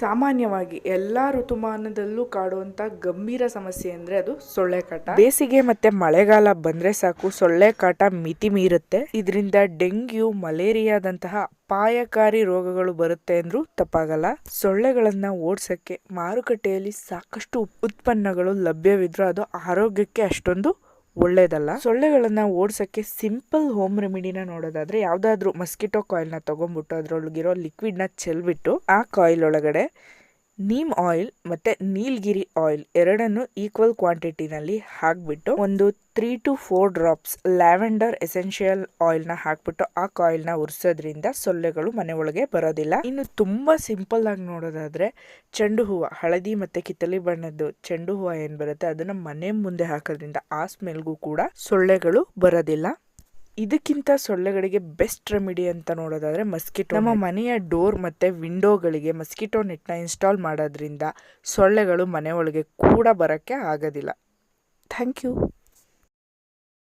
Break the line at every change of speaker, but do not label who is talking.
ಸಾಮಾನ್ಯವಾಗಿ ಎಲ್ಲ ಋತುಮಾನದಲ್ಲೂ ಕಾಡುವಂತ ಗಂಭೀರ ಸಮಸ್ಯೆ ಅಂದ್ರೆ ಅದು ಸೊಳ್ಳೆ ಕಾಟ ಬೇಸಿಗೆ ಮತ್ತೆ ಮಳೆಗಾಲ ಬಂದ್ರೆ ಸಾಕು ಸೊಳ್ಳೆ ಕಾಟ ಮಿತಿ ಮೀರುತ್ತೆ. ಇದರಿಂದ ಡೆಂಗ್ಯೂ, ಮಲೇರಿಯಾದಂತಹ ಅಪಾಯಕಾರಿ ರೋಗಗಳು ಬರುತ್ತೆ ಅಂದ್ರೂ ತಪ್ಪಾಗಲ್ಲ. ಸೊಳ್ಳೆಗಳನ್ನ ಓಡ್ಸಕ್ಕೆ ಮಾರುಕಟ್ಟೆಯಲ್ಲಿ ಸಾಕಷ್ಟು ಉತ್ಪನ್ನಗಳು ಲಭ್ಯವಿದ್ರು ಅದು ಆರೋಗ್ಯಕ್ಕೆ ಅಷ್ಟೊಂದು ಒಳ್ಳೇದಲ್ಲ. ಸೊಳ್ಳೆಗಳನ್ನು ಓಡಿಸೋಕ್ಕೆ ಸಿಂಪಲ್ ಹೋಮ್ ರೆಮಿಡಿನ ನೋಡೋದಾದ್ರೆ ಯಾವುದಾದ್ರೂ ಮಸ್ಕಿಟೋ ಕಾಯಿಲ್ನ ತೊಗೊಂಬಿಟ್ಟು ಅದರೊಳಗಿರೋ ಲಿಕ್ವಿಡ್ನ ಚೆಲ್ಬಿಟ್ಟು ಆ ಕಾಯಿಲ್ ಒಳಗಡೆ ನೀಮ್ ಆಯಿಲ್ ಮತ್ತೆ ನೀಲ್ಗಿರಿ ಆಯಿಲ್ ಎರಡನ್ನು ಈಕ್ವಲ್ ಕ್ವಾಂಟಿಟಿನಲ್ಲಿ ಹಾಕ್ಬಿಟ್ಟು ಒಂದು three two four drops lavender essential ಆಯಿಲ್ನ ಹಾಕ್ಬಿಟ್ಟು ಆ ಕಾಯಿಲ್ನ ಉರ್ಸೋದ್ರಿಂದ ಸೊಳ್ಳೆಗಳು ಮನೆ ಒಳಗೆ ಬರೋದಿಲ್ಲ. ಇನ್ನು ತುಂಬಾ ಸಿಂಪಲ್ ಆಗಿ ನೋಡೋದಾದ್ರೆ ಚೆಂಡು ಹೂವ, ಹಳದಿ ಮತ್ತೆ ಕಿತ್ತಲೆ ಬಣ್ಣದ್ದು ಚೆಂಡು ಹೂವ ಏನು ಬರುತ್ತೆ, ಅದನ್ನ ಮನೆ ಮುಂದೆ ಹಾಕೋದ್ರಿಂದ ಆ ಸ್ಮೆಲ್ಗೂ ಕೂಡ ಸೊಳ್ಳೆಗಳು ಬರೋದಿಲ್ಲ. ಇದಕ್ಕಿಂತ ಸೊಳ್ಳೆಗಳಿಗೆ ಬೆಸ್ಟ್ ರೆಮಿಡಿ ಅಂತ ನೋಡೋದಾದರೆ ಮಸ್ಕಿಟೋ ನಮ್ಮ ಮನೆಯ ಡೋರ್ ಮತ್ತು ವಿಂಡೋಗಳಿಗೆ ಮಸ್ಕಿಟೋ ನೆಟ್ನ ಇನ್ಸ್ಟಾಲ್ ಮಾಡೋದ್ರಿಂದ ಸೊಳ್ಳೆಗಳು ಮನೆ ಒಳಗೆ ಕೂಡ ಬರೋಕ್ಕೆ ಆಗೋದಿಲ್ಲ. Thank you.